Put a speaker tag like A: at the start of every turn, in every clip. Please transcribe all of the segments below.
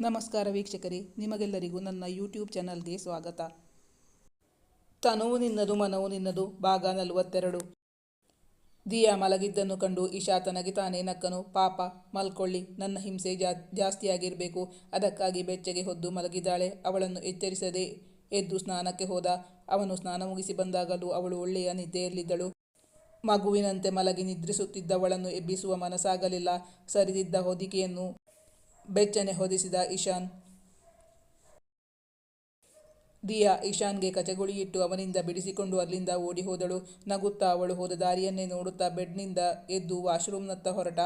A: ನಮಸ್ಕಾರ ವೀಕ್ಷಕರೇ, ನಿಮಗೆಲ್ಲರಿಗೂ ನನ್ನ ಯೂಟ್ಯೂಬ್ ಚಾನಲ್ಗೆ ಸ್ವಾಗತ. ತನುವು ನಿನ್ನದು, ಮನವು ನಿನ್ನದು, ಭಾಗ ನಲವತ್ತೆರಡು. ದಿಯಾ ಮಲಗಿದ್ದನ್ನು ಕಂಡು ಇಶಾ ತನಗೆ ತಾನೇ ನಕ್ಕನು. ಪಾಪ, ಮಲ್ಕೊಳ್ಳಿ, ನನ್ನ ಹಿಂಸೆ ಜಾ, ಜಾಸ್ತಿಯಾಗಿರಬೇಕು. ಅದಕ್ಕಾಗಿ ಬೆಚ್ಚಗೆ ಹೊದ್ದು ಮಲಗಿದ್ದಾಳೆ. ಅವಳನ್ನು ಎಚ್ಚರಿಸದೆ ಎದ್ದು ಸ್ನಾನಕ್ಕೆ ಹೋದ. ಅವನು ಸ್ನಾನ ಮುಗಿಸಿ ಬಂದಾಗಲೂ ಅವಳು ಒಳ್ಳೆಯ ನಿದ್ದೆಯಲ್ಲಿದ್ದಳು. ಮಗುವಿನಂತೆ ಮಲಗಿ ನಿದ್ರಿಸುತ್ತಿದ್ದವಳನ್ನು ಎಬ್ಬಿಸುವ ಮನಸ್ಸಾಗಲಿಲ್ಲ. ಸರಿದಿದ್ದ ಹೊದಿಕೆಯನ್ನು ಬೆಚ್ಚನೆ ಹೊದಿಸಿದ ಇಶಾನ್ ದಿಯಾ ಇಶಾನ್ಗೆ ಕಚಗುಳಿಯಿಟ್ಟು ಅವನಿಂದ ಬಿಡಿಸಿಕೊಂಡು ಅಲ್ಲಿಂದ ಓಡಿ ಹೋದಳು ನಗುತ್ತಾ ಅವಳು ಹೋದ ದಾರಿಯನ್ನೇ ನೋಡುತ್ತಾ ಬೆಡ್ನಿಂದ ಎದ್ದು ವಾಶ್ರೂಮ್ನತ್ತ ಹೊರಟ.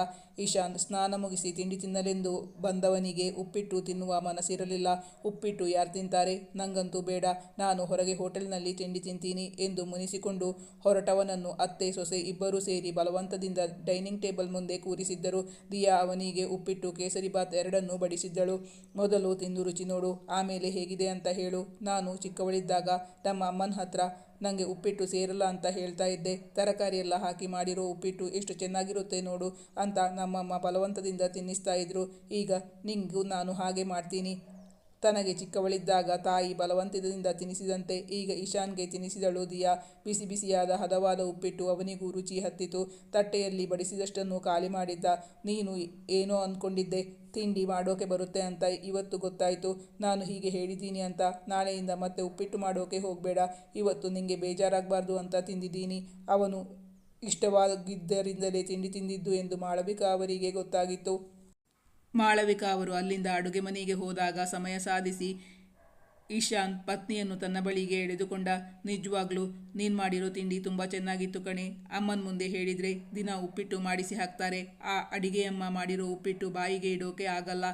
A: ಇಶಾನ್ ಸ್ನಾನ ಮುಗಿಸಿ ತಿಂಡಿ ತಿನ್ನಲೆಂದು ಬಂದವನಿಗೆ ಉಪ್ಪಿಟ್ಟು ತಿನ್ನುವ ಮನಸ್ಸಿರಲಿಲ್ಲ. ಉಪ್ಪಿಟ್ಟು ಯಾರು ತಿಂತಾರೆ? ನಂಗಂತೂ ಬೇಡ. ನಾನು ಹೊರಗೆ ಹೋಟೆಲ್ನಲ್ಲಿ ತಿಂಡಿ ತಿಂತೀನಿ ಎಂದು ಮುನಿಸಿಕೊಂಡು ಹೊರಟವನನ್ನು ಅತ್ತೆ, ಸೊಸೆ ಇಬ್ಬರೂ ಸೇರಿ ಬಲವಂತದಿಂದ ಡೈನಿಂಗ್ ಟೇಬಲ್ ಮುಂದೆ ಕೂರಿಸಿದ್ದರು. ದಿಯಾ ಅವನಿಗೆ ಉಪ್ಪಿಟ್ಟು ಕೇಸರಿ ಬಾತ್ ಎರಡನ್ನೂ ಬಡಿಸಿದ್ದಳು. ಮೊದಲು ತಿಂದು ರುಚಿ ನೋಡು, ಆಮೇಲೆ ಹೇಗಿದೆ ಅಂತ ಹೇಳು. ನಾನು ಚಿಕ್ಕವಳಿದ್ದಾಗ ನಮ್ಮ ಅಮ್ಮನ ಹತ್ರ ನನಗೆ ಉಪ್ಪಿಟ್ಟು ಸೇರಲ್ಲ ಅಂತ ಹೇಳ್ತಾ ಇದ್ದೆ. ತರಕಾರಿ ಎಲ್ಲ ಹಾಕಿ ಮಾಡಿರೋ ಉಪ್ಪಿಟ್ಟು ಎಷ್ಟು ಚೆನ್ನಾಗಿರುತ್ತೆ ನೋಡು ಅಂತ ನಮ್ಮಮ್ಮ ಬಲವಂತದಿಂದ ತಿನ್ನಿಸ್ತಾ ಇದ್ರು. ಈಗ ನಿಂಗೂ ನಾನು ಹಾಗೆ ಮಾಡ್ತೀನಿ. ತನಗೆ ಚಿಕ್ಕವಳಿದ್ದಾಗ ತಾಯಿ ಬಲವಂತದಿಂದ ತಿನಿಸಿದಂತೆ ಈಗ ಇಶಾನ್ಗೆ ತಿನಿಸಿದಳು ದಿಯಾ. ಬಿಸಿ ಬಿಸಿಯಾದ ಹದವಾದ ಉಪ್ಪಿಟ್ಟು ಅವನಿಗೂ ರುಚಿ ಹತ್ತಿತು. ತಟ್ಟೆಯಲ್ಲಿ ಬಡಿಸಿದಷ್ಟನ್ನು ಖಾಲಿ ಮಾಡಿದ್ದ. ನೀನು ಏನೋ ಅಂದ್ಕೊಂಡಿದ್ದೆ ತಿಂಡಿ ಮಾಡೋಕೆ ಬರುತ್ತೆ ಅಂತ ಇವತ್ತು ಗೊತ್ತಾಯಿತು. ನಾನು ಹೀಗೆ ಹೇಳಿದ್ದೀನಿ ಅಂತ ನಾಳೆಯಿಂದ ಮತ್ತೆ ಉಪ್ಪಿಟ್ಟು ಮಾಡೋಕೆ ಹೋಗಬೇಡ. ಇವತ್ತು ನಿಂಗೆ ಬೇಜಾರಾಗಬಾರ್ದು ಅಂತ ತಿಂದಿದ್ದೀನಿ. ಅವನು ಇಷ್ಟವಾಗಿದ್ದರಿಂದಲೇ ತಿಂಡಿ ತಿಂದಿದ್ದು ಎಂದು ಮಾಳವಿಕಾ ಅವರಿಗೆ ಗೊತ್ತಾಗಿತ್ತು. ಮಾಳವಿಕಾ ಅವರು ಅಲ್ಲಿಂದ ಅಡುಗೆ ಮನೆಗೆ ಹೋದಾಗ ಸಮಯ ಸಾಧಿಸಿ ಇಶಾನ್ ಪತ್ನಿಯನ್ನು ತನ್ನ ಬಳಿಗೆ ಎಳೆದುಕೊಂಡ, ನಿಜವಾಗ್ಲೂ ನೀನು ಮಾಡಿರೋ ತಿಂಡಿ ತುಂಬ ಚೆನ್ನಾಗಿತ್ತು ಕಣೆ. ಅಮ್ಮನ ಮುಂದೆ ಹೇಳಿದರೆ ದಿನ ಉಪ್ಪಿಟ್ಟು ಮಾಡಿಸಿ ಹಾಕ್ತಾರೆ. ಆ ಅಡಿಗೆಯಮ್ಮ ಮಾಡಿರೋ ಉಪ್ಪಿಟ್ಟು ಬಾಯಿಗೆ ಇಡೋಕೆ ಆಗಲ್ಲ.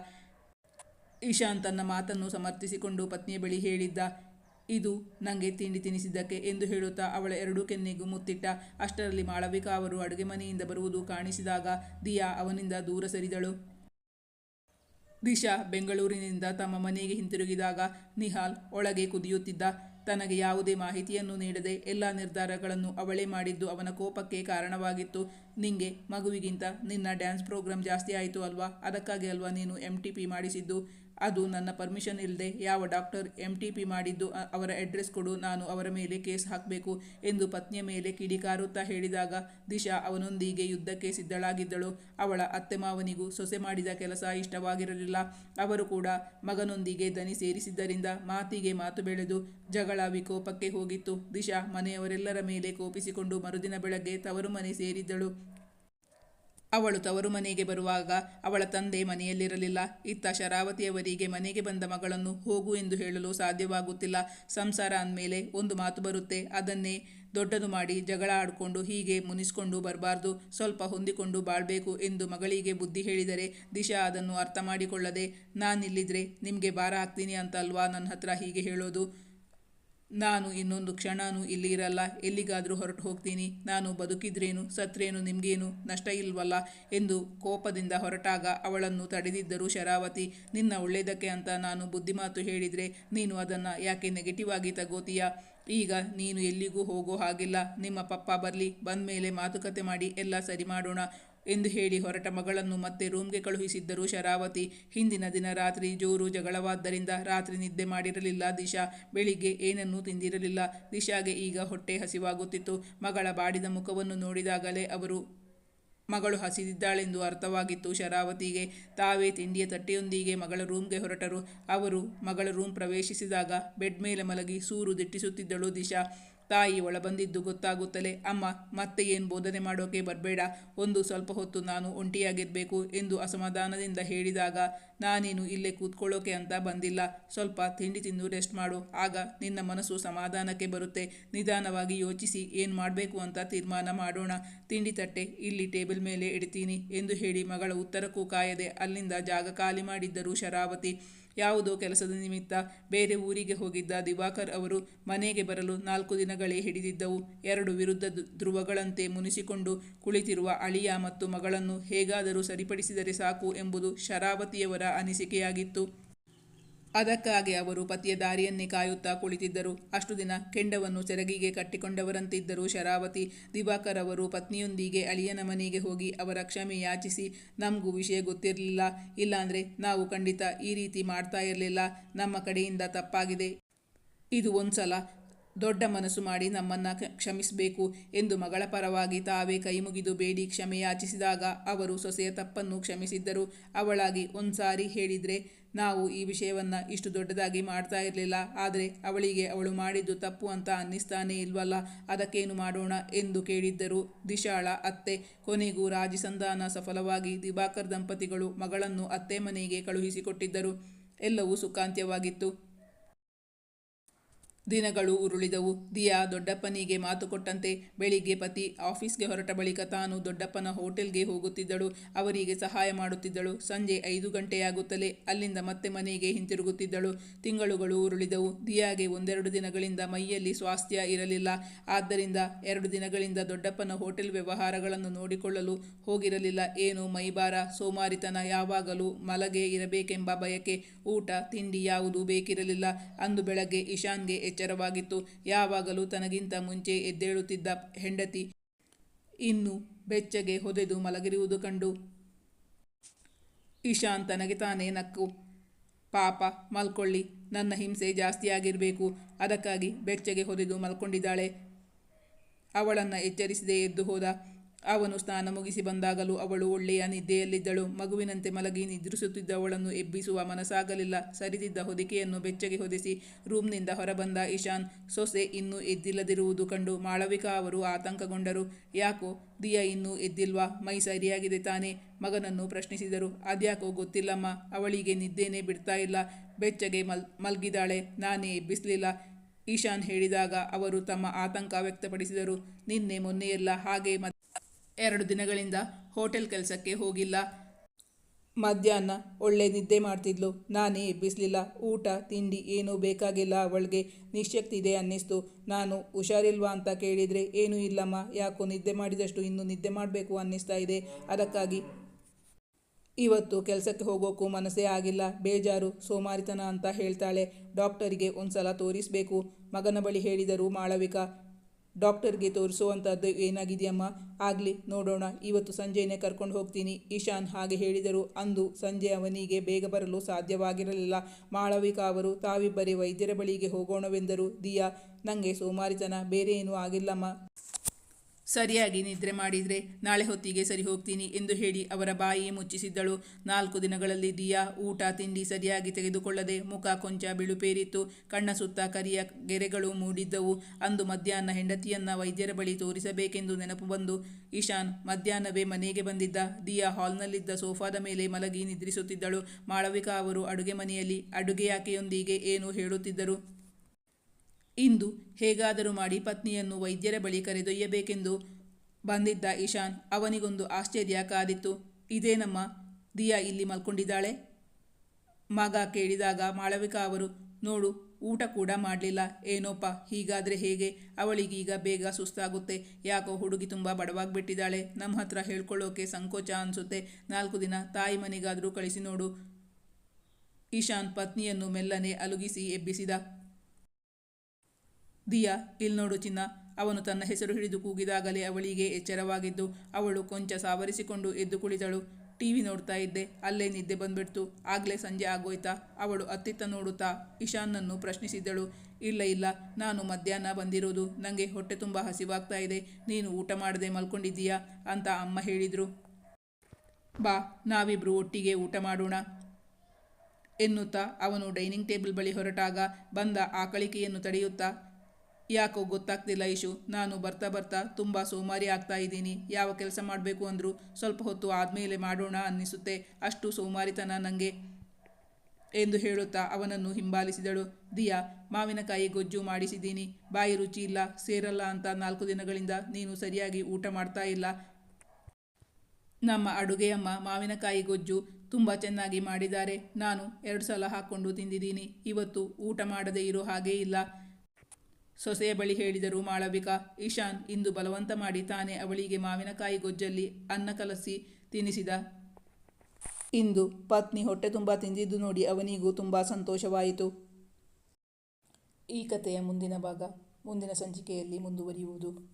A: ಇಶಾನ್ ತನ್ನ ಮಾತನ್ನು ಸಮರ್ಥಿಸಿಕೊಂಡು ಪತ್ನಿಯ ಬಳಿ ಹೇಳಿದ್ದ, ಇದು ನನಗೆ ತಿಂಡಿ ತಿನಿಸಿದ್ದಕ್ಕೆ ಎಂದು ಹೇಳುತ್ತಾ ಅವಳ ಎರಡೂ ಕೆನ್ನೆಗೂ ಮುತ್ತಿಟ್ಟ, ಅಷ್ಟರಲ್ಲಿ ಮಾಳವಿಕಾ ಅವರು ಅಡುಗೆ ಮನೆಯಿಂದ ಬರುವುದು ಕಾಣಿಸಿದಾಗ ದಿಯಾ ಅವನಿಂದ ದೂರ ಸರಿದಳು. ದಿಶಾ ಬೆಂಗಳೂರಿನಿಂದ ತಮ್ಮ ಮನೆಗೆ ಹಿಂತಿರುಗಿದಾಗ ನಿಹಾಲ್ ಒಳಗೆ ಕುದಿಯುತ್ತಿದ್ದ. ತನಗೆ ಯಾವುದೇ ಮಾಹಿತಿಯನ್ನು ನೀಡದೆ ಎಲ್ಲ ನಿರ್ಧಾರಗಳನ್ನು ಅವಳೇ ಮಾಡಿದ್ದು ಅವನ ಕೋಪಕ್ಕೆ ಕಾರಣವಾಗಿತ್ತು. ನಿಂಗೆ ಮಗುವಿಗಿಂತ ನಿನ್ನ ಡ್ಯಾನ್ಸ್ ಪ್ರೋಗ್ರಾಮ್ ಜಾಸ್ತಿ ಆಯಿತು ಅಲ್ವಾ? ಅದಕ್ಕಾಗಿ ಅಲ್ವಾ ನೀನು ಎಂ ಟಿ ಮಾಡಿಸಿದ್ದು? ಅದು ನನ್ನ ಪರ್ಮಿಷನ್ ಇಲ್ಲದೆ ಯಾವ ಡಾಕ್ಟರ್ ಎಂ ಟಿ ಪಿ ಮಾಡಿದ್ದು ಅವರ ಅಡ್ರೆಸ್ ಕೊಡು, ನಾನು ಅವರ ಮೇಲೆ ಕೇಸ್ ಹಾಕಬೇಕು ಎಂದು ಪತ್ನಿಯ ಮೇಲೆ ಕಿಡಿಕಾರುತ್ತಾ ಹೇಳಿದಾಗ ದಿಶಾ ಅವನೊಂದಿಗೆ ಯುದ್ಧಕ್ಕೆ ಸಿದ್ಧಳಾಗಿದ್ದಳು. ಅವಳ ಅತ್ತೆ ಮಾವನಿಗೂ ಸೊಸೆ ಮಾಡಿದ ಕೆಲಸ ಇಷ್ಟವಾಗಿರಲಿಲ್ಲ. ಅವರು ಕೂಡ ಮಗನೊಂದಿಗೆ ದನಿ ಸೇರಿಸಿದ್ದರಿಂದ ಮಾತಿಗೆ ಮಾತು ಬೆಳೆದು ಜಗಳ ವಿಕೋಪಕ್ಕೆ ಹೋಗಿತ್ತು. ದಿಶಾ ಮನೆಯವರೆಲ್ಲರ ಮೇಲೆ ಕೋಪಿಸಿಕೊಂಡು ಮರುದಿನ ಬೆಳಗ್ಗೆ ತವರು ಮನೆ ಸೇರಿದ್ದಳು. ಅವಳು ತವರು ಮನೆಗೆ ಬರುವಾಗ ಅವಳ ತಂದೆ ಮನೆಯಲ್ಲಿರಲಿಲ್ಲ. ಇತ್ತ ಶರಾವತಿಯವರಿಗೆ ಮನೆಗೆ ಬಂದ ಮಗಳನ್ನು ಹೋಗು ಎಂದು ಹೇಳಲು ಸಾಧ್ಯವಾಗುತ್ತಿಲ್ಲ. ಸಂಸಾರ ಅಂದಮೇಲೆ ಒಂದು ಮಾತು ಬರುತ್ತೆ. ಅದನ್ನೇ ದೊಡ್ಡದು ಮಾಡಿ ಜಗಳ ಆಡಿಕೊಂಡು ಹೀಗೆ ಮುನಿಸ್ಕೊಂಡು ಬರಬಾರ್ದು. ಸ್ವಲ್ಪ ಹೊಂದಿಕೊಂಡು ಬಾಳ್ಬೇಕು ಎಂದು ಮಗಳಿಗೆ ಬುದ್ಧಿ ಹೇಳಿದರೆ ದಿಶಾ ಅದನ್ನು ಅರ್ಥ ಮಾಡಿಕೊಳ್ಳದೆ, ನಾನಿಲ್ಲಿದ್ರೆ ನಿಮಗೆ ಭಾರ ಹಾಕ್ತೀನಿ ಅಂತ ಅಲ್ವಾ ನನ್ನ ಹತ್ರ ಹೀಗೆ ಹೇಳೋದು. ನಾನು ಇನ್ನೊಂದು ಕ್ಷಣನೂ ಇಲ್ಲಿ ಇರಲ್ಲ, ಎಲ್ಲಿಗಾದರೂ ಹೊರಟು ಹೋಗ್ತೀನಿ. ನಾನು ಬದುಕಿದ್ರೇನು ಸತ್ರೇನು ನಿಮಗೇನು ನಷ್ಟ ಇಲ್ವಲ್ಲ ಎಂದು ಕೋಪದಿಂದ ಹೊರಟಾಗ ಅವಳನ್ನು ತಡೆದಿದ್ದರು ಶರಾವತಿ, ನಿನ್ನ ಒಳ್ಳೆಯದಕ್ಕೆ ಅಂತ ನಾನು ಬುದ್ಧಿಮಾತು ಹೇಳಿದರೆ ನೀನು ಅದನ್ನು ಯಾಕೆ ನೆಗೆಟಿವ್ ಆಗಿ ತಗೋತೀಯ? ಈಗ ನೀನು ಎಲ್ಲಿಗೂ ಹೋಗೋ ಹಾಗಿಲ್ಲ. ನಿಮ್ಮ ಪಪ್ಪ ಬರಲಿ ಬಂದ ಮೇಲೆ ಮಾತುಕತೆ ಮಾಡಿ ಎಲ್ಲ ಸರಿ ಮಾಡೋಣ. ಎಂದು ಹೇಳಿ ಹೊರಟ ಮಗಳನ್ನು ಮತ್ತೆ ರೂಮ್ಗೆ ಕಳುಹಿಸಿದ್ದರು ಶರಾವತಿ. ಹಿಂದಿನ ದಿನ ರಾತ್ರಿ ಜೋರು ಜಗಳವಾದ್ದರಿಂದ ರಾತ್ರಿ ನಿದ್ದೆ ಮಾಡಿರಲಿಲ್ಲ ದಿಶಾ. ಬೆಳಿಗ್ಗೆ ಏನನ್ನೂ ತಿಂದಿರಲಿಲ್ಲ. ದಿಶಾಗೆ ಈಗ ಹೊಟ್ಟೆ ಹಸಿವಾಗುತ್ತಿತ್ತು. ಮಗಳ ಬಾಡಿದ ಮುಖವನ್ನು ನೋಡಿದಾಗಲೇ ಅವರು, ಮಗಳು ಹಸಿದಿದ್ದಾಳೆಂದು ಅರ್ಥವಾಗಿತ್ತು ಶರಾವತಿಗೆ. ತಾವೇ ತಿಂಡಿಯ ತಟ್ಟೆಯೊಂದಿಗೆ ಮಗಳ ರೂಮ್ಗೆ ಹೊರಟರು. ಅವರು ಮಗಳ ರೂಮ್ ಪ್ರವೇಶಿಸಿದಾಗ ಬೆಡ್ ಮೇಲೆ ಮಲಗಿ ಸೂರು ದಿಟ್ಟಿಸುತ್ತಿದ್ದಳು ದಿಶಾ. ತಾಯಿ ಒಳಬಂದಿದ್ದು ಗೊತ್ತಾಗುತ್ತಲೇ, ಅಮ್ಮ, ಮತ್ತೆ ಏನು ಬೋಧನೆ ಮಾಡೋಕೆ ಬರಬೇಡ, ಒಂದು ಸ್ವಲ್ಪ ಹೊತ್ತು ನಾನು ಒಂಟಿಯಾಗಿರಬೇಕು ಎಂದು ಅಸಮಾಧಾನದಿಂದ ಹೇಳಿದಾಗ, ನಾನೇನು ಇಲ್ಲೇ ಕೂತ್ಕೊಳ್ಳೋಕೆ ಅಂತ ಬಂದಿಲ್ಲ, ಸ್ವಲ್ಪ ತಿಂಡಿ ತಿಂದು ರೆಸ್ಟ್ ಮಾಡು, ಆಗ ನಿನ್ನ ಮನಸ್ಸು ಸಮಾಧಾನಕ್ಕೆ ಬರುತ್ತೆ, ನಿಧಾನವಾಗಿ ಯೋಚಿಸಿ ಏನು ಮಾಡಬೇಕು ಅಂತ ತೀರ್ಮಾನ ಮಾಡೋಣ, ತಿಂಡಿ ತಟ್ಟೆ, ಇಲ್ಲಿ ಟೇಬಲ್ ಮೇಲೆ ಇಡ್ತೀನಿ ಎಂದು ಹೇಳಿ ಮಗಳ ಉತ್ತರಕ್ಕೂ ಕಾಯದೆ ಅಲ್ಲಿಂದ ಜಾಗ ಖಾಲಿ ಮಾಡಿದ್ದರು ಶರಾವತಿ. ಯಾವುದೋ ಕೆಲಸದ ನಿಮಿತ್ತ? ಬೇರೆ ಊರಿಗೆ ಹೋಗಿದ್ದ ದಿವಾಕರ್ ಅವರು ಮನೆಗೆ ಬರಲು ನಾಲ್ಕು ದಿನಗಳೇ ಹಿಡಿದಿದ್ದವು. ಎರಡು ವಿರುದ್ಧ ಧ್ರುವಗಳಂತೆ ಮುನಿಸಿಕೊಂಡು ಕುಳಿತಿರುವ ಅಳಿಯ ಮತ್ತು ಮಗಳನ್ನು ಹೇಗಾದರೂ ಸರಿಪಡಿಸಿದರೆ ಸಾಕು ಎಂಬುದು ಶರಾವತಿಯವರ ಅನಿಸಿಕೆಯಾಗಿತ್ತು. ಅದಕ್ಕಾಗಿ ಅವರು ಪತಿಯ ದಾರಿಯನ್ನೇ ಕಾಯುತ್ತಾ ಕುಳಿತಿದ್ದರು. ಅಷ್ಟು ದಿನ ಕೆಂಡವನ್ನು ಸೆರಗಿಗೆ ಕಟ್ಟಿಕೊಂಡವರಂತಿದ್ದರು ಶರಾವತಿ. ದಿವಾಕರ್ ಅವರು ಪತ್ನಿಯೊಂದಿಗೆ ಅಳಿಯನ ಮನೆಗೆ ಹೋಗಿ ಅವರ ಕ್ಷಮೆ ಯಾಚಿಸಿ, ನಮಗೂ ವಿಷಯ ಗೊತ್ತಿರಲಿಲ್ಲ. ಇಲ್ಲಾಂದ್ರೆ ನಾವು ಖಂಡಿತ ಈ ರೀತಿ ಮಾಡ್ತಾ ಇರಲಿಲ್ಲ. ನಮ್ಮ ಕಡೆಯಿಂದ ತಪ್ಪಾಗಿದೆ. ಇದು ಒಂದ್ಸಲ ದೊಡ್ಡ ಮನಸ್ಸು ಮಾಡಿ ನಮ್ಮನ್ನ ಕ್ಷ- ಕ್ಷಮಿಸಬೇಕು ಎಂದು ಮಗಳ ಪರವಾಗಿ ತಾವೇ ಕೈಮುಗಿದು ಬೇಡಿ ಕ್ಷಮೆ ಯಾಚಿಸಿದಾಗ ಅವರು ಸೊಸೆಯ ತಪ್ಪನ್ನು ಕ್ಷಮಿಸಿದ್ದರು. ಅವಳಾಗಿ ಒಂದ್ಸಾರಿ ಹೇಳಿದ್ರೆ ನಾವು ಈ ವಿಷಯವನ್ನ ಇಷ್ಟು ದೊಡ್ಡದಾಗಿ ಮಾಡ್ತಾ ಇರಲಿಲ್ಲ. ಆದರೆ ಅವಳಿಗೆ ಅವಳು ಮಾಡಿದ್ದು ತಪ್ಪು ಅಂತ ಅನ್ನಿಸ್ತಾನೇ ಇಲ್ವಲ್ಲ? ಅದಕ್ಕೇನು ಮಾಡೋಣ ಎಂದು ಕೇಳಿದ್ದರು ದಿಶಾಳ ಅತ್ತೆ. ಕೊನೆಗೂ ರಾಜಸಂಧಾನ ಸಫಲವಾಗಿ ದಿವಾಕರ್ ದಂಪತಿಗಳು ಮಗಳನ್ನು ಅತ್ತೆ ಮನೆಗೆ ಕಳುಹಿಸಿಕೊಟ್ಟಿದ್ದರು. ಎಲ್ಲವೂ ಸುಖಾಂತ್ಯವಾಗಿತ್ತು. ದಿನಗಳು ಉರುಳಿದವು. ದಿಯಾ ದೊಡ್ಡಪ್ಪನಿಗೆ ಮಾತು ಕೊಟ್ಟಂತೆ ಬೆಳಿಗ್ಗೆ ಪತಿ ಆಫೀಸ್ಗೆ ಹೊರಟ ಬಳಿಕ ತಾನು ದೊಡ್ಡಪ್ಪನ ಹೋಟೆಲ್ಗೆ ಹೋಗುತ್ತಿದ್ದಳು. ಅವರಿಗೆ ಸಹಾಯ ಮಾಡುತ್ತಿದ್ದಳು. ಸಂಜೆ ಐದು ಗಂಟೆಯಾಗುತ್ತಲೇ ಅಲ್ಲಿಂದ ಮತ್ತೆ ಮನೆಗೆ ಹಿಂತಿರುಗುತ್ತಿದ್ದಳು. ತಿಂಗಳುಗಳು ಉರುಳಿದವು. ದಿಯಾಗೆ ಒಂದೆರಡು ದಿನಗಳಿಂದ ಮೈಯಲ್ಲಿ ಸ್ವಾಸ್ಥ್ಯ ಇರಲಿಲ್ಲ. ಆದ್ದರಿಂದ ಎರಡು ದಿನಗಳಿಂದ ದೊಡ್ಡಪ್ಪನ ಹೋಟೆಲ್ ವ್ಯವಹಾರಗಳನ್ನು ನೋಡಿಕೊಳ್ಳಲು ಹೋಗಿರಲಿಲ್ಲ. ಏನು ಮೈಬಾರ ಸೋಮಾರಿತನ ಯಾವಾಗಲೂ ಮಲಗೆ ಇರಬೇಕೆಂಬ ಬಯಕೆ ಊಟ, ತಿಂಡಿ ಯಾವುದೂ ಬೇಕಿರಲಿಲ್ಲ. ಅಂದು ಬೆಳಗ್ಗೆ ಇಶಾನ್ಗೆ ಎಚ್ಚರವಾಗಿತ್ತು. ಯಾವಾಗಲೂ ತನಗಿಂತ ಮುಂಚೆ ಎದ್ದೇಳುತ್ತಿದ್ದ ಹೆಂಡತಿ ಇನ್ನು ಬೆಚ್ಚಗೆ ಹೊದೆದು ಮಲಗಿರುವುದು ಕಂಡು ಇಶಾನ್ ತನಗೆ ತಾನೇ ನಕ್ಕು. ಪಾಪ, ಮಲ್ಕೊಳ್ಳಿ, ನನ್ನ ಹಿಂಸೆ ಜಾಸ್ತಿಯಾಗಿರಬೇಕು ಅದಕ್ಕಾಗಿ ಬೆಚ್ಚಗೆ ಹೊದೆದು ಮಲ್ಕೊಂಡಿದ್ದಾಳೆ. ಅವಳನ್ನು ಎಚ್ಚರಿಸದೆ ಎದ್ದು ಹೋದ ಅವನು ಸ್ನಾನ ಮುಗಿಸಿ ಬಂದಾಗಲೂ ಅವಳು ಒಳ್ಳೆಯ ನಿದ್ದೆಯಲ್ಲಿದ್ದಳು. ಮಗುವಿನಂತೆ ಮಲಗಿ ನಿದ್ರಿಸುತ್ತಿದ್ದವಳನ್ನು ಎಬ್ಬಿಸುವ ಮನಸ್ಸಾಗಲಿಲ್ಲ. ಸರಿದಿದ್ದ ಹೊದಿಕೆಯನ್ನು ಬೆಚ್ಚಗೆ ಹೊದಿಸಿ ರೂಮ್ನಿಂದ ಹೊರಬಂದ ಇಶಾನ್, ಸೊಸೆ ಇನ್ನೂ ಎದ್ದಿಲ್ಲದಿರುವುದು ಕಂಡು ಮಾಳವಿಕಾ ಅವರು ಆತಂಕಗೊಂಡರು. ಯಾಕೋ, ದಿಯಾ ಇನ್ನೂ ಎದ್ದಿಲ್ವಾ? ಮೈ ಸರಿಯಾಗಿದೆ ತಾನೇ? ಮಗನನ್ನು ಪ್ರಶ್ನಿಸಿದರು. ಅದ್ಯಾಕೋ ಗೊತ್ತಿಲ್ಲಮ್ಮ, ಅವಳಿಗೆ ನಿದ್ದೆನೇ ಬಿಡ್ತಾ ಇಲ್ಲ. ಬೆಚ್ಚಗೆ ಮಲ್, ಮಲ್ಗಿದಾಳೆ. ನಾನೇ ಎಬ್ಬಿಸಲಿಲ್ಲ. ಈಶಾನ್ ಹೇಳಿದಾಗ ಅವರು ತಮ್ಮ ಆತಂಕ ವ್ಯಕ್ತಪಡಿಸಿದರು. ನಿನ್ನೆ ಮೊನ್ನೆಯೆಲ್ಲ ಹಾಗೆ ಎರಡು ದಿನಗಳಿಂದ ಹೋಟೆಲ್ ಕೆಲಸಕ್ಕೆ ಹೋಗಿಲ್ಲ. ಮಧ್ಯಾಹ್ನ ಒಳ್ಳೆ ನಿದ್ದೆ ಮಾಡ್ತಿದ್ಲು. ನಾನೇ ಎಬ್ಬಿಸಲಿಲ್ಲ. ಊಟ, ತಿಂಡಿ ಏನೂ ಬೇಕಾಗಿಲ್ಲ ಅವಳಿಗೆ. ನಿಶ್ಶಕ್ತಿ ಇದೆ ಅನ್ನಿಸ್ತು. ನಾನು ಹುಷಾರಿಲ್ವಾ ಅಂತ ಕೇಳಿದರೆ, ಏನೂ ಇಲ್ಲಮ್ಮ, ಯಾಕೋ ನಿದ್ದೆ ಮಾಡಿದಷ್ಟು ಇನ್ನೂ ನಿದ್ದೆ ಮಾಡಬೇಕು ಅನ್ನಿಸ್ತಾ ಇದೆ. ಅದಕ್ಕಾಗಿ ಇವತ್ತು ಕೆಲಸಕ್ಕೆ ಹೋಗೋಕ್ಕೂ ಮನಸ್ಸೇ ಆಗಿಲ್ಲ. ಬೇಜಾರು, ಸೋಮಾರಿತನ ಅಂತ ಹೇಳ್ತಾಳೆ. ಡಾಕ್ಟರಿಗೆ ಒಂದು ಸಲ ತೋರಿಸಬೇಕು. ಮಗನ ಬಳಿ ಹೇಳಿದರು ಮಾಳವಿಕಾ ಡಾಕ್ಟರ್ಗೆ ತೋರಿಸುವಂಥದ್ದು ಏನಾಗಿದೆಯಮ್ಮ? ಆಗಲಿ, ನೋಡೋಣ. ಇವತ್ತು ಸಂಜೆನೇ ಕರ್ಕೊಂಡು ಹೋಗ್ತೀನಿ. ಇಶಾನ್ ಹಾಗೆ ಹೇಳಿದರು. ಅಂದು ಸಂಜೆ ಅವನಿಗೆ ಬೇಗ ಬರಲು ಸಾಧ್ಯವಾಗಿರಲಿಲ್ಲ. ಮಾಳವಿಕಾ ಅವರು, ತಾವಿಬ್ಬರೇ ವೈದ್ಯರ ಬಳಿಗೆ ಹೋಗೋಣವೆಂದರು. ದಿಯಾ ನನಗೆ ಸೋಮಾರಿತನ, ಬೇರೆ ಏನೂ ಆಗಿಲ್ಲಮ್ಮ. ಸರಿಯಾಗಿ ನಿದ್ರೆ ಮಾಡಿದರೆ ನಾಳೆ ಹೊತ್ತಿಗೆ ಸರಿ ಹೋಗ್ತೀನಿ ಎಂದು ಹೇಳಿ ಅವರ ಬಾಯಿ ಮುಚ್ಚಿಸಿದ್ದಳು. ನಾಲ್ಕು ದಿನಗಳಲ್ಲಿ ದಿಯಾ ಊಟ ತಿಂಡಿ ಸರಿಯಾಗಿ ತೆಗೆದುಕೊಳ್ಳದೆ ಮುಖ ಕೊಂಚ ಬಿಳುಪೇರಿತ್ತು ಕಣ್ಣ ಸುತ್ತ ಕರಿಯ ಗೆರೆಗಳು ಮೂಡಿದ್ದವು. ಅಂದು ಮಧ್ಯಾಹ್ನ ಹೆಂಡತಿಯನ್ನ ವೈದ್ಯರ ಬಳಿ ತೋರಿಸಬೇಕೆಂದು ನೆನಪು ಬಂದು ಇಶಾನ್ ಮಧ್ಯಾಹ್ನವೇ ಮನೆಗೆ ಬಂದಿದ್ದ. ದಿಯಾ ಹಾಲ್ನಲ್ಲಿದ್ದ ಸೋಫಾದ ಮೇಲೆ ಮಲಗಿ ನಿದ್ರಿಸುತ್ತಿದ್ದಳು. ಮಾಳವಿಕಾ ಅವರು ಅಡುಗೆ ಮನೆಯಲ್ಲಿ ಅಡುಗೆಯಾಕೆಯೊಂದಿಗೆ ಏನು ಹೇಳುತ್ತಿದ್ದರು? ಇಂದು ಹೇಗಾದರೂ ಮಾಡಿ ಪತ್ನಿಯನ್ನು ವೈದ್ಯರ ಬಳಿ ಕರೆದೊಯ್ಯಬೇಕೆಂದು ಬಂದಿದ್ದ ಇಶಾನ್ ಅವನಿಗೊಂದು ಆಶ್ಚರ್ಯ ಕಾದಿತ್ತು. ಇದೇನಮ್ಮ ದಿಯಾ ಇಲ್ಲಿ ಮಲ್ಕೊಂಡಿದ್ದಾಳೆ? ಮಗ ಕೇಳಿದಾಗ ಮಾಳವಿಕಾ ಅವರು, ನೋಡು, ಊಟ ಕೂಡ ಮಾಡಲಿಲ್ಲ. ಏನೋಪ್ಪ, ಹೀಗಾದರೆ ಹೇಗೆ? ಅವಳಿಗೀಗ ಬೇಗ ಸುಸ್ತಾಗುತ್ತೆ. ಯಾಕೋ ಹುಡುಗಿ ತುಂಬ ಬಡವಾಗ್ಬಿಟ್ಟಿದ್ದಾಳೆ. ನಮ್ಮ ಹತ್ರ ಹೇಳ್ಕೊಳ್ಳೋಕೆ ಸಂಕೋಚ ಅನಿಸುತ್ತೆ. ನಾಲ್ಕು ದಿನ ತಾಯಿ ಮನೆಗಾದರೂ ಕಳಿಸಿ ನೋಡು. ಈಶಾನ್ ಪತ್ನಿಯನ್ನು ಮೆಲ್ಲನೆ ಅಲುಗಿಸಿ ಎಬ್ಬಿಸಿದ. ದಿಯಾ ಇಲ್ಲಿ ನೋಡು ಚಿನ್ನ. ಅವನು ತನ್ನ ಹೆಸರು ಹಿಡಿದು ಕೂಗಿದಾಗಲೇ ಅವಳಿಗೆ ಎಚ್ಚರವಾಗಿದ್ದು, ಅವಳು ಕೊಂಚ ಸಾವರಿಸಿಕೊಂಡು ಎದ್ದು ಕುಳಿತಳು. ಟಿವಿ ನೋಡ್ತಾ ಇದ್ದೆ, ಅಲ್ಲೇ ನಿದ್ದೆ ಬಂದ್ಬಿಡ್ತು. ಆಗ್ಲೇ ಸಂಜೆ ಆಗೋಯ್ತಾ? ಅವಳು ಅತ್ತಿತ್ತ ನೋಡುತ್ತಾ? ಇಶಾನ್ನನ್ನು ಪ್ರಶ್ನಿಸಿದಳು ಇಲ್ಲ ಇಲ್ಲ, ನಾನು ಮಧ್ಯಾಹ್ನ ಬಂದಿರೋದು. ನನಗೆ ಹೊಟ್ಟೆ ತುಂಬ ಹಸಿವಾಗ್ತಾ ಇದೆ. ನೀನು ಊಟ ಮಾಡದೆ ಮಲ್ಕೊಂಡಿದ್ದೀಯಾ? ಅಂತ ಅಮ್ಮ ಹೇಳಿದರು. ಬಾ, ನಾವಿಬ್ರು ಒಟ್ಟಿಗೆ ಊಟ ಮಾಡೋಣ. ಎನ್ನುತ್ತಾ ಅವನು ಡೈನಿಂಗ್ ಟೇಬಲ್ ಬಳಿ ಹೊರಟಾಗ ಬಂದ ಆಕಳಿಕೆಯನ್ನು ತಡೆಯುತ್ತಾ ಯಾಕೋ ಗೊತ್ತಾಗ್ತಿಲ್ಲ ಇಶು ನಾನು ಬರ್ತಾ ಬರ್ತಾ ತುಂಬ ಸೋಮಾರಿ ಆಗ್ತಾ ಇದ್ದೀನಿ. ಯಾವ ಕೆಲಸ ಮಾಡಬೇಕು ಅಂದರೂ ಸ್ವಲ್ಪ ಹೊತ್ತು ಆದಮೇಲೆ ಮಾಡೋಣ ಅನ್ನಿಸುತ್ತೆ. ಅಷ್ಟು ಸೋಮಾರಿತನ ನನಗೆ ಎಂದು ಹೇಳುತ್ತಾ ಅವನನ್ನು ಹಿಂಬಾಲಿಸಿದಳು. ದಿಯಾ, ಮಾವಿನಕಾಯಿ ಗೊಜ್ಜು ಮಾಡಿಸಿದ್ದೀನಿ. ಬಾಯಿ ರುಚಿ ಇಲ್ಲ, ಸೇರಲ್ಲ ಅಂತ ನಾಲ್ಕು ದಿನಗಳಿಂದ ನೀನು ಸರಿಯಾಗಿ ಊಟ ಮಾಡ್ತಾ ಇಲ್ಲ. ನಮ್ಮ ಅಡುಗೆಯಮ್ಮ ಮಾವಿನಕಾಯಿ ಗೊಜ್ಜು ತುಂಬ ಚೆನ್ನಾಗಿ ಮಾಡಿದ್ದಾರೆ. ನಾನು ಎರಡು ಸಲ ಹಾಕ್ಕೊಂಡು ತಿಂದಿದ್ದೀನಿ. ಇವತ್ತು ಊಟ ಮಾಡದೇ ಇರೋ ಹಾಗೇ ಇಲ್ಲ. ಸೊಸೆಯ ಬಳಿ ಹೇಳಿದರು, ಮಾಳವಿಕ, ಈಶಾನ್ ಇಂದು ಬಲವಂತ ಮಾಡಿ ತಾನೇ ಅವಳಿಗೆ ಮಾವಿನಕಾಯಿ ಗೊಜ್ಜಲ್ಲಿ ಅನ್ನ ಕಲಸಿ ತಿನ್ನಿಸಿದ. ಇಂದು ಪತ್ನಿ ಹೊಟ್ಟೆ ತುಂಬ ತಿಂದಿದ್ದು ನೋಡಿ ಅವನಿಗೂ ತುಂಬ ಸಂತೋಷವಾಯಿತು. ಈ ಕಥೆಯ ಮುಂದಿನ ಭಾಗ ಮುಂದಿನ ಸಂಚಿಕೆಯಲ್ಲಿ ಮುಂದುವರಿಯುವುದು.